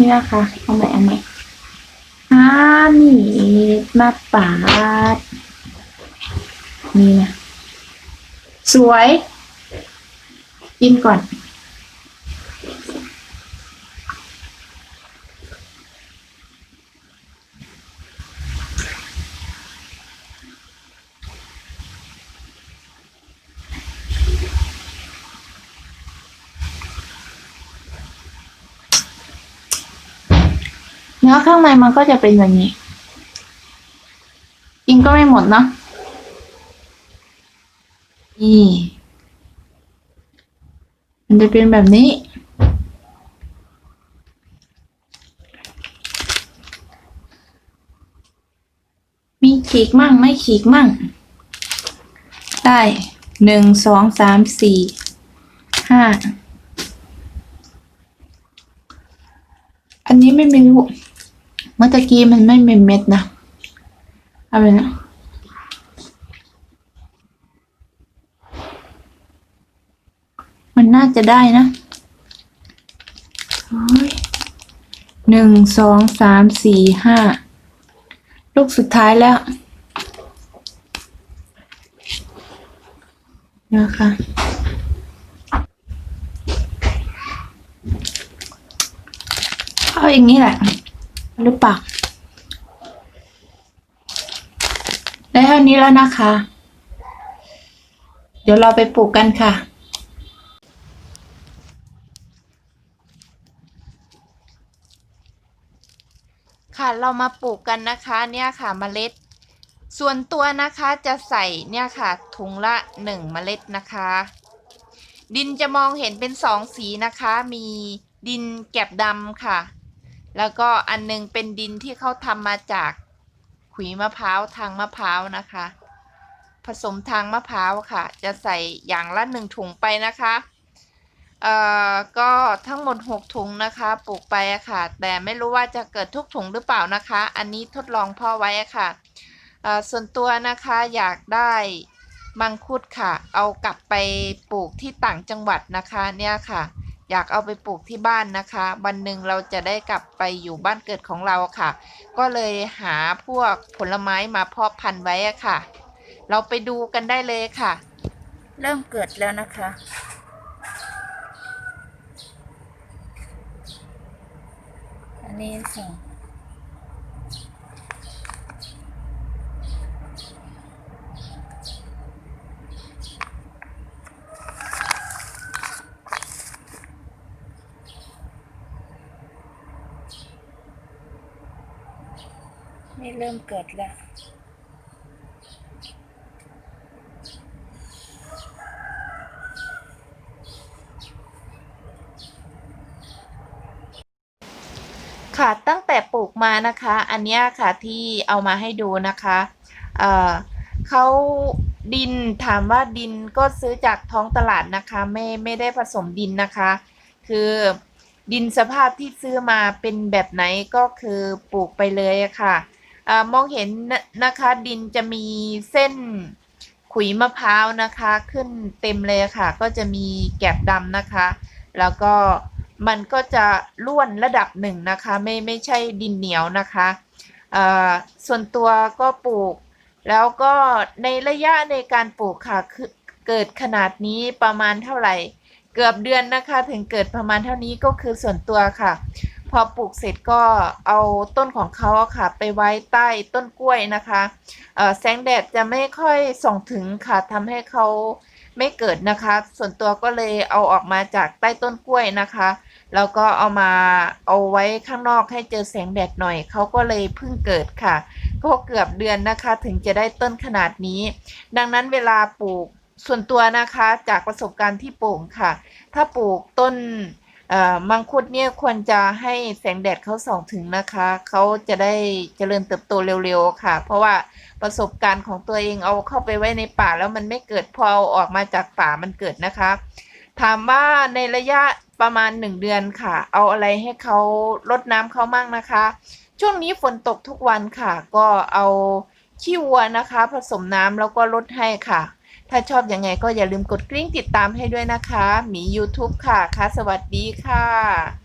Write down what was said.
นี่นะคะเอาใหม่เอาใหม่อามีมาปาด นี่นะ สวย กินก่อน นื้อข้างในมันก็จะเป็นอย่างนี้ กินก็ไม่หมดเนาะนี่มันจะเป็นแบบนี้ มีขีกมั่งไม่ขีกมั่ง ได้หนึ่งสองสามสี่ห้าอันนี้ไม่มีลู มื่อตะกี้มันไม่มีเม็ดนะเอาไปนะมันน่าจะได้นะหนึ่งสองสามสี่ห้าลูกสุดท้ายแล้วนะคะเอาอย่างนี้แหละ หรือเปล่าได้เท่านี้แล้วนะคะ เดี๋ยวเราไปปลูกกันค่ะค่ะเรามาปลูกกันนะคะเนี่ยค่ะเมล็ด ส่วนตัวนะคะจะใส่เนี่ยค่ะถุงละหนึ่งเมล็ดนะคะ ดินจะมองเห็นเป็นสองสีนะคะ มีดินแกบดำค่ะ แล้วก็อันหนึงเป็นดินที่เขาทำมาจากขุยมะพร้าวทางมะพร้าวนะคะ ผสมทางมะพร้าวค่ะ จะใส่อย่างละหนึ่งถุงไปนะคะเอ่อก็ทั้งหมด 6 ถุงนะคะ ปลูกไปอะค่ะ แต่ไม่รู้ว่าจะเกิดทุกถุงหรือเปล่านะคะ อันนี้ทดลองพ่อไว้อะค่ะเอ่อส่วนตัวนะคะอยากได้มังคุดค่ะ เอากลับไปปลูกที่ต่างจังหวัดนะคะเนี่ยค่ะ อยากเอาไปปลูกที่บ้านนะคะ วันหนึ่งเราจะได้กลับไปอยู่บ้านเกิดของเราค่ะ ก็เลยหาพวกผลไม้มาเพาะพันธุ์ไว้ค่ะ เราไปดูกันได้เลยค่ะ เริ่มเกิดแล้วนะคะ อันนี้สอง นี่เริ่มเกิดแล้วค่ะตั้งแต่ปลูกมานะคะ อันนี้ค่ะที่เอามาให้ดูนะคะเเขาดินถามว่าดินก็ซื้อจากท้องตลาดนะคะ ไม่ไม่ได้ผสมดินนะคะ คือดินสภาพที่ซื้อมาเป็นแบบไหนก็คือปลูกไปเลยะค่ะ อมองเห็นนะคะดินจะมีเส้นขุยมะพร้าวนะคะ ขึ้นเต็มเลยค่ะ ก็จะมีแกบดำนะคะ แล้วก็มันก็จะร่วนระดับหนึ่งนะคะ ไม่ไม่ใช่ดินเหนียวนะคะส่วนตัวก็ปลูก แล้วก็ในระยะในการปลูกค่ะคือเกิดขนาดนี้ประมาณเท่าไหร่ เกือบเดือนนะคะ ถึงเกิดประมาณเท่านี้ก็คือส่วนตัวค่ะ พอปลูกเสร็จก็เอาต้นของเขาค่ะ ไปไว้ใต้ต้นกล้วยนะคะแสงแดดจะไม่ค่อยส่องถึงค่ะทำให้เขาไม่เกิดนะคะ ส่วนตัวก็เลยเอาออกมาจากใต้ต้นกล้วยนะคะ แล้วก็เอามาเอาไว้ข้างนอกให้เจอแสงแดดหน่อย เขาก็เลยเพิ่งเกิดค่ะ ก็เกือบเดือนนะคะ ถึงจะได้ต้นขนาดนี้ ดังนั้นเวลาปลูกส่วนตัวนะคะจากประสบการณ์ที่ปลูกค่ะ ถ้าปลูกต้น มังคุดเนี่ยควรจะให้แสงแดดเขาส่องถึงนะคะ เขาจะได้เจริญเติบโตเร็วๆค่ะ เพราะว่าประสบการณ์ของตัวเองเอาเข้าไปไว้ในป่าแล้วมันไม่เกิดพอเอาออกมาจากป่ามันเกิดนะคะ ถามว่าในระยะประมาณหนึ่งเดือนค่ะ เอาอะไรให้เขารดน้ำเขามั่งนะคะ ช่วงนี้ฝนตกทุกวันค่ะ ก็เอาขี้วัวนะคะ ผสมน้ำแล้วก็ลดให้ค่ะ ถ้าชอบอยังไงก็อย่าลืมกดกริ้งติดตามให้ด้วยนะคะ มี YouTube ค่ะค่ะสวัสดีค่ะ